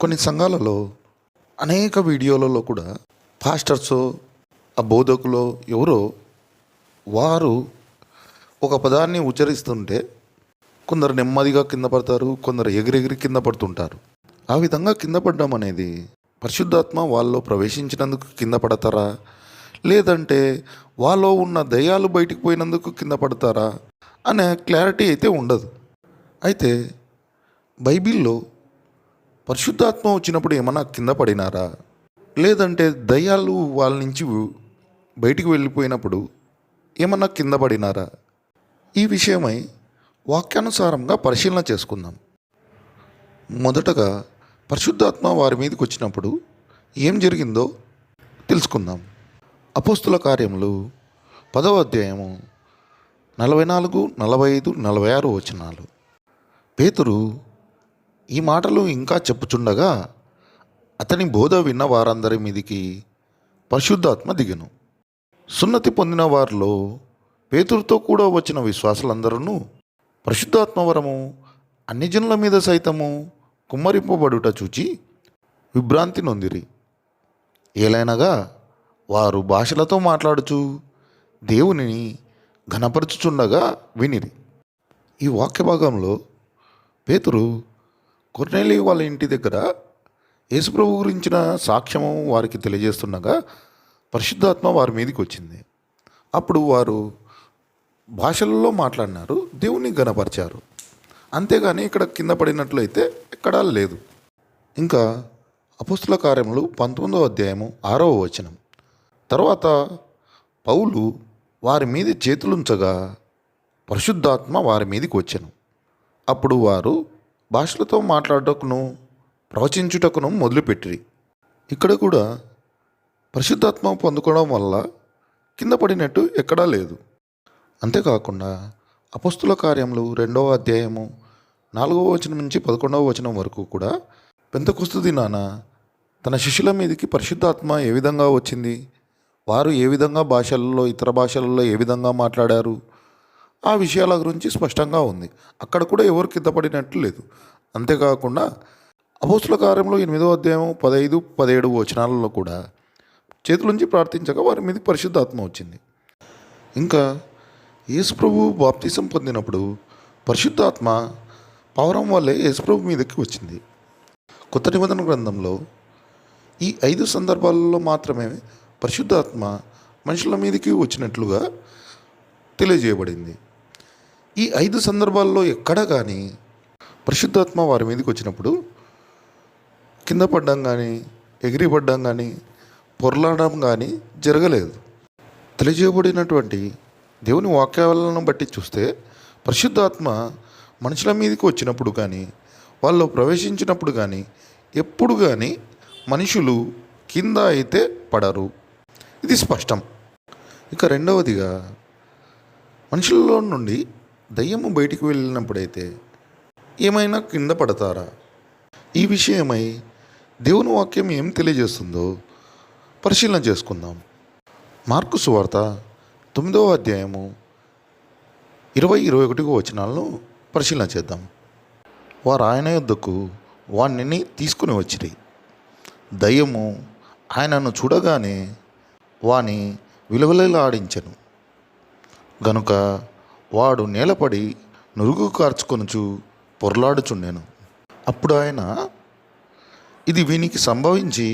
కొన్ని సంఘాలలో అనేక వీడియోలలో కూడా పాస్టర్సో ఆ బోధకులో ఎవరో వారు ఒక పదాన్ని ఉచ్చరిస్తుంటే కొందరు నెమ్మదిగా కింద పడతారు కొందరు ఎగిరెగిరి కింద పడుతుంటారు. ఆ విధంగా కింద పడడం అనేది పరిశుద్ధాత్మ వాళ్ళలో ప్రవేశించినందుకు కింద పడతారా? లేదంటే వాళ్ళలో ఉన్న దయాలు బయటికి పోయినందుకు కింద పడతారా? అనే క్లారిటీ అయితే ఉండదు. అయితే బైబిల్లో పరిశుద్ధాత్మ వచ్చినప్పుడు ఏమన్నా కింద పడినారా? లేదంటే దయ్యాలు వాళ్ళ నుంచి బయటికి వెళ్ళిపోయినప్పుడు ఏమన్నా కింద పడినారా? ఈ విషయమై వాక్యానుసారంగా పరిశీలన చేసుకుందాం. మొదటగా పరిశుద్ధాత్మ వారి మీదకి వచ్చినప్పుడు ఏం జరిగిందో తెలుసుకుందాం. అపోస్తుల కార్యములు పదవ అధ్యాయము నలభై నాలుగు నలభై ఐదు నలభై ఆరు వచనాలు. పేతురు ఈ మాటలు ఇంకా చెప్పుచుండగా అతని బోధ విన్న వారందరి మీదికి పరిశుద్ధాత్మ దిగను. సున్నతి పొందిన వారిలో పేతురుతో కూడా వచ్చిన విశ్వాసులందరూ పరిశుద్ధాత్మ వరము అన్ని జనుల మీద సైతము కుమ్మరింపబడుట చూచి విభ్రాంతి నొందిరి. ఏలైనగా వారు భాషలతో మాట్లాడుచు దేవునిని ఘనపరచుచుండగా వినిరి. ఈ వాక్య భాగంలో పేతురు కొర్నేలి వాళ్ళ ఇంటి దగ్గర యేసుప్రభు గురించిన సాక్ష్యము వారికి తెలియజేస్తుండగా పరిశుద్ధాత్మ వారి మీదకి వచ్చింది. అప్పుడు వారు భాషలలో మాట్లాడినారు దేవుని గనపరిచారు. అంతేగాని ఇక్కడ కింద పడినట్లయితే ఎక్కడా లేదు. ఇంకా అపుస్తుల కార్యములు పంతొమ్మిదవ అధ్యాయము ఆరవ వచనం. తర్వాత పౌలు వారి మీద చేతులుంచగా పరిశుద్ధాత్మ వారి మీదకి వచ్చెను. అప్పుడు వారు భాషలతో మాట్లాడటకును ప్రవచించుటకును మొదలుపెట్టిరి. ఇక్కడ కూడా పరిశుద్ధాత్మ పొందుకోవడం వల్ల కింద పడినట్టు ఎక్కడా లేదు. అంతేకాకుండా అపస్తుల కార్యములు రెండవ అధ్యాయము నాలుగవ వచనం నుంచి పదకొండవ వచనం వరకు కూడా పెంతకుస్తు దినాన తన శిష్యుల మీదకి పరిశుద్ధాత్మ ఏ విధంగా వచ్చింది? వారు ఏ విధంగా భాషలలో ఇతర భాషలలో ఏ విధంగా మాట్లాడారు? ఆ విషయాల గురించి స్పష్టంగా ఉంది. అక్కడ కూడా ఎవరు కిందపడినట్లు లేదు. అంతేకాకుండా అపోస్తుల కార్యంలో ఎనిమిదో అధ్యాయం పదహైదు పదిహేడు వచనాలలో కూడా చేతులుంచి ప్రార్థించగా వారి మీద పరిశుద్ధాత్మ వచ్చింది. ఇంకా యేసుప్రభు బాప్తిసం పొందినప్పుడు పరిశుద్ధాత్మ పవరం వల్లే యేసుప్రభు మీదకి వచ్చింది. కొత్త నిబంధన గ్రంథంలో ఈ ఐదు సందర్భాలలో మాత్రమే పరిశుద్ధాత్మ మనుషుల మీదకి వచ్చినట్లుగా తెలియజేయబడింది. ఈ ఐదు సందర్భాల్లో ఎక్కడ కానీ పరిశుద్ధాత్మ వారి మీదకి వచ్చినప్పుడు కింద పడ్డం కానీ ఎగిరిపడ్డం కానీ పొరలాడడం కానీ జరగలేదు. తెలియజేయబడినటువంటి దేవుని వాక్యాలను బట్టి చూస్తే పరిశుద్ధాత్మ మనుషుల మీదకి వచ్చినప్పుడు కానీ వాళ్ళు ప్రవేశించినప్పుడు కానీ ఎప్పుడు కానీ మనుషులు కింద అయితే పడరు. ఇది స్పష్టం. ఇక రెండవదిగా మనుషుల్లో నుండి దయ్యము బయటికి వెళ్ళినప్పుడైతే ఏమైనా కింద పడతారా? ఈ విషయమై దేవుని వాక్యం ఏం తెలియజేస్తుందో పరిశీలన చేసుకుందాం. మార్కు సువార్త తొమ్మిదవ అధ్యాయము ఇరవై ఇరవై ఒకటికి వచనాలను పరిశీలన చేద్దాం. వారు ఆయన యొద్దకు వాణ్ణి తీసుకుని వచ్చిరి. దయ్యము ఆయనను చూడగానే వాని విలువలలాడించను. గనుక వాడు నేలపడి నురుగు కార్చుకొనుచు పొరలాడుచుండెను. అప్పుడు ఆయన ఇది వీనికి సంభవించి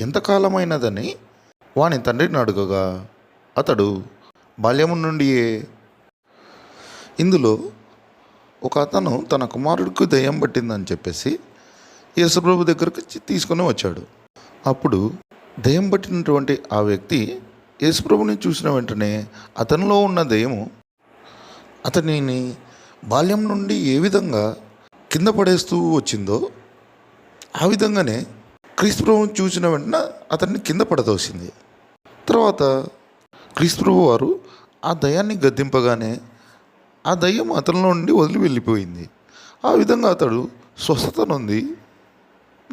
ఎంతకాలమైనదని వాని తండ్రిని అడుగగా అతడు బాల్యము నుండియే ఇందులో ఒక అతను తన కుమారుడికి దయ్యం పట్టిందని చెప్పేసి యేసుప్రభు దగ్గరకు తీసుకొని వచ్చాడు. అప్పుడు దయ్యం పట్టినటువంటి ఆ వ్యక్తి యేసుప్రభుని చూసిన వెంటనే అతనిలో ఉన్న దయ్యము అతనిని బాల్యం నుండి ఏ విధంగా కింద పడేస్తూ వచ్చిందో ఆ విధంగానే క్రీస్తు చూసిన వెంటనే అతన్ని కింద పడదోసింది. తర్వాత క్రీస్తుప్రభు వారు ఆ దయాన్ని గద్దింపగానే ఆ దయ్యం అతనిలో నుండి వదిలి వెళ్ళిపోయింది. ఆ విధంగా అతడు స్వస్థత నుండి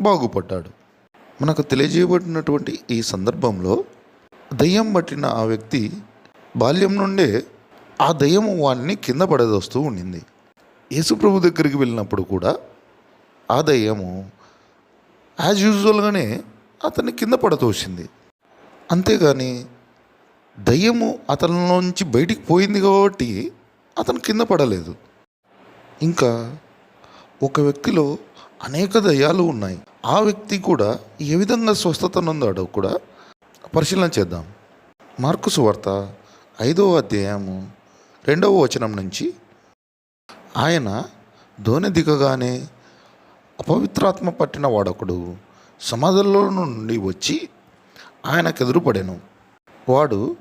బాగుపడ్డాడు. మనకు తెలియజేయబడినటువంటి ఈ సందర్భంలో దయ్యం పట్టిన ఆ వ్యక్తి బాల్యం నుండే ఆ దయ్యము వాడిని కింద పడదోస్తూ ఉండింది. యేసుప్రభు దగ్గరికి వెళ్ళినప్పుడు కూడా ఆ దయ్యము యాజ్ యూజువల్గానే అతన్ని కింద పడతోసింది అంతేగాని దయ్యము అతనిలోంచి బయటికి పోయింది కాబట్టి అతను కింద పడలేదు. ఇంకా ఒక వ్యక్తిలో అనేక దయ్యాలు ఉన్నాయి. ఆ వ్యక్తి కూడా ఏ విధంగా స్వస్థత నొందాడో కూడా పరిశీలన చేద్దాం. మార్కు సువార్త ఐదవ అధ్యాయము రెండవ వచనం నుంచి ఆయన ధోని దిగగానే అపవిత్రాత్మ పట్టిన వాడొకడు సమాధుల్లో నుండి వచ్చి ఆయనకు ఎదురుపడెను. వాడు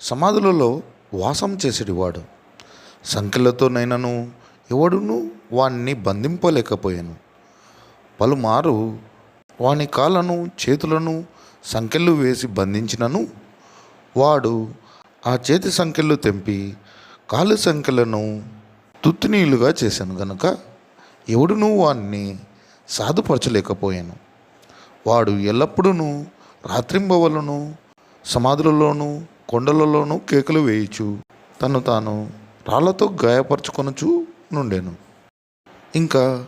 సమాధులలో వాసం చేసేటివాడు. సంఖ్యలతోనైనను ఎవడును వాణ్ణి బంధింపలేకపోయాను. పలుమారు వాని కాళ్ళను చేతులను సంకెళ్ళు వేసి బంధించినను. వాడు ఆ చేతి సంకెళ్ళు తెంపి కాలు సంఖ్యలను తుత్తినీలుగా చేశాను గనుక ఎవడునూ వాణ్ణి సాధుపరచలేకపోయాను. వాడు ఎల్లప్పుడూ రాత్రింబవలను సమాధులలోనూ కొండలలోనూ కేకలు వేయచు తను తాను రాళ్ళతో గాయపరచుకొనుచు నుండెను. ఇంకా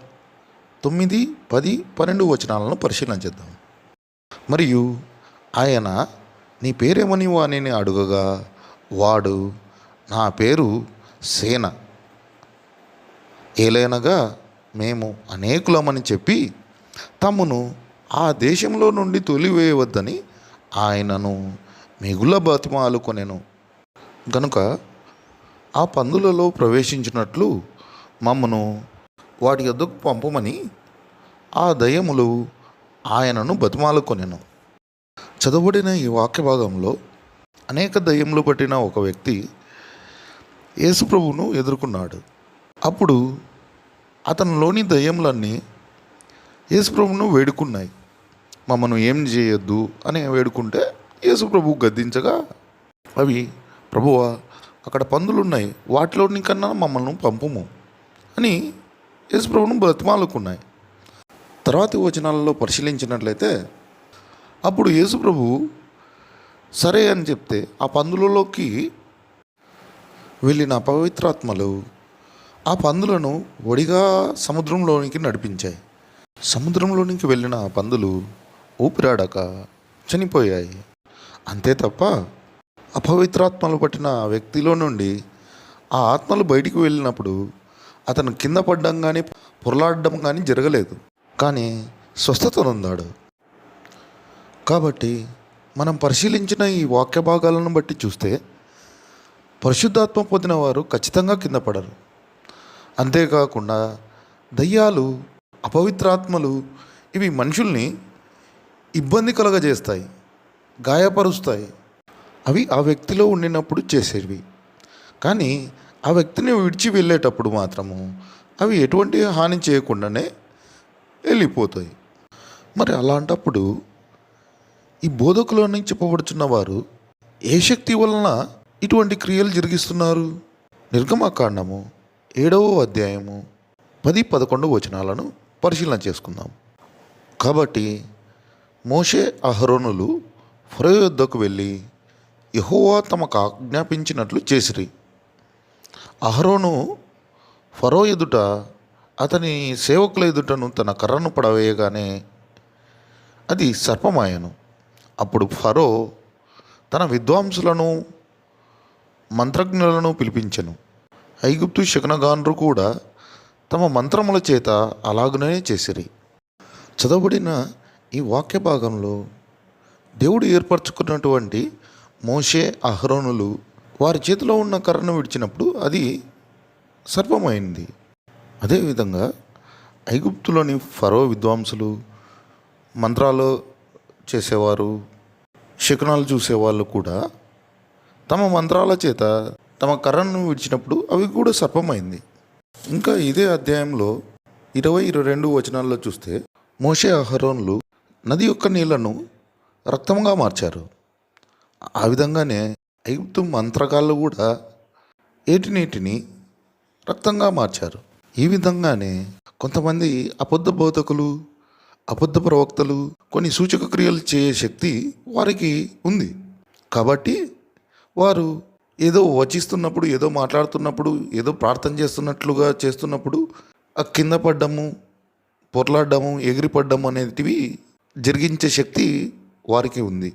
తొమ్మిది పది పన్నెండు వచనాలను పరిశీలన చేద్దాం. మరియు ఆయన నీ పేరేమని వాణిని అడుగగా వాడు నా పేరు సేన. ఏలైనగా మేము అనేకులమని చెప్పి తమను ఆ దేశంలో నుండి తొలివేయవద్దని ఆయనను మిగుల బతిమాలు కొనెను. గనుక ఆ పందులలో ప్రవేశించినట్లు మమ్మను వాటి యొద్దకు పంపమని ఆ దయములు ఆయనను బతిమాలుకొనెను చదవబడిన ఈ వాక్య భాగంలో అనేక దయ్యములు పట్టిన ఒక వ్యక్తి యేసుప్రభువును ఎదుర్కొన్నాడు. అప్పుడు అతనిలోని దయ్యములన్నీ యేసుప్రభును వేడుకున్నాయి. మమ్మను ఏం చేయొద్దు అని వేడుకుంటే యేసుప్రభు గద్దించగా అవి ప్రభువా అక్కడ పందులు ఉన్నాయి వాటిలోని కన్నా మమ్మల్ని పంపము అని యేసుప్రభును బ్రతిమాలుకున్నాయి. తర్వాతి వచనాలలో పరిశీలించినట్లయితే అప్పుడు యేసుప్రభు సరే అని చెప్తే ఆ పందులలోకి వెళ్ళిన పవిత్రాత్మలు ఆ పందులను ఒడిగా సముద్రంలోనికి నడిపించాయి. సముద్రంలోనికి వెళ్ళిన ఆ పందులు ఊపిరాడక చనిపోయాయి. అంతే తప్ప అపవిత్రాత్మలు పట్టిన వ్యక్తిలో నుండి ఆ ఆత్మలు బయటికి వెళ్ళినప్పుడు అతను కింద పడ్డం కానీ పొరలాడడం కానీ జరగలేదు. కానీ స్వస్థతనుందాడు కాబట్టి మనం పరిశీలించిన ఈ వాక్య భాగాలను బట్టి చూస్తే పరిశుద్ధాత్మ పొందిన వారు ఖచ్చితంగా కింద పడరు. అంతేకాకుండా దయ్యాలు అపవిత్రాత్మలు ఇవి మనుషుల్ని ఇబ్బంది కలగజేస్తాయి గాయపరుస్తాయి. అవి ఆ వ్యక్తిలో ఉండినప్పుడు చేసేవి. కానీ ఆ వ్యక్తిని విడిచి వెళ్ళేటప్పుడు మాత్రము అవి ఎటువంటి హాని చేయకుండానే వెళ్ళిపోతాయి. మరి అలాంటప్పుడు ఈ బోధకులని చెప్పబడుచున్న వారు ఏ శక్తి వలన ఇటువంటి క్రియలు జరిగిస్తున్నారు. నిర్గమకాండము ఏడవ అధ్యాయము పది పదకొండు వచనాలను పరిశీలన చేసుకుందాం. కాబట్టి మోషే అహరోనులు ఫరో యొద్దకు వెళ్ళి యహోవా తమకు ఆజ్ఞాపించినట్లు చేసిరి. అహరోను ఫరో ఎదుట అతని సేవకుల ఎదుటను తన కర్రను పడవేయగానే అది సర్పమాయను. అప్పుడు ఫరో తన విద్వాంసులను మంత్రజ్ఞులను పిలిపించెను. ఐగుప్తు శకునగాన్రు కూడా తమ మంత్రముల చేత అలాగునే చేసిరి. చదవబడిన ఈ వాక్య భాగంలో దేవుడు ఏర్పరచుకున్నటువంటి మోషే అహరోనులు వారి చేతిలో ఉన్న కర్రను విడిచినప్పుడు అది సర్వమైంది. అదేవిధంగా ఐగుప్తులోని ఫరో విద్వాంసులు మంత్రాలు చేసేవారు శకునాలు చూసేవాళ్ళు కూడా తమ మంత్రాల చేత తమ కర్రను విడిచినప్పుడు అవి కూడా సర్పమైంది. ఇంకా ఇదే అధ్యాయంలో ఇరవై ఇరవై రెండు వచనాల్లో చూస్తే మోషే అహరోన్లు నది యొక్క నీళ్ళను రక్తంగా మార్చారు. ఆ విధంగానే ఐగుప్తు మంత్రగాళ్ళు కూడా ఏటి నీటిని రక్తంగా మార్చారు. ఈ విధంగానే కొంతమంది అబద్ధ బోధకులు అబద్ధ ప్రవక్తలు కొన్ని సూచక క్రియలు చేయే శక్తి వారికి ఉంది. కాబట్టి వారు ఏదో వచిస్తున్నప్పుడు ఏదో మాట్లాడుతున్నప్పుడు ఏదో ప్రార్థన చేస్తున్నట్లుగా చేస్తున్నప్పుడు ఆ కింద పడ్డము పొరలాడము ఎగిరిపడ్డము అనేటివి జరిగించే శక్తి వారికి ఉంది.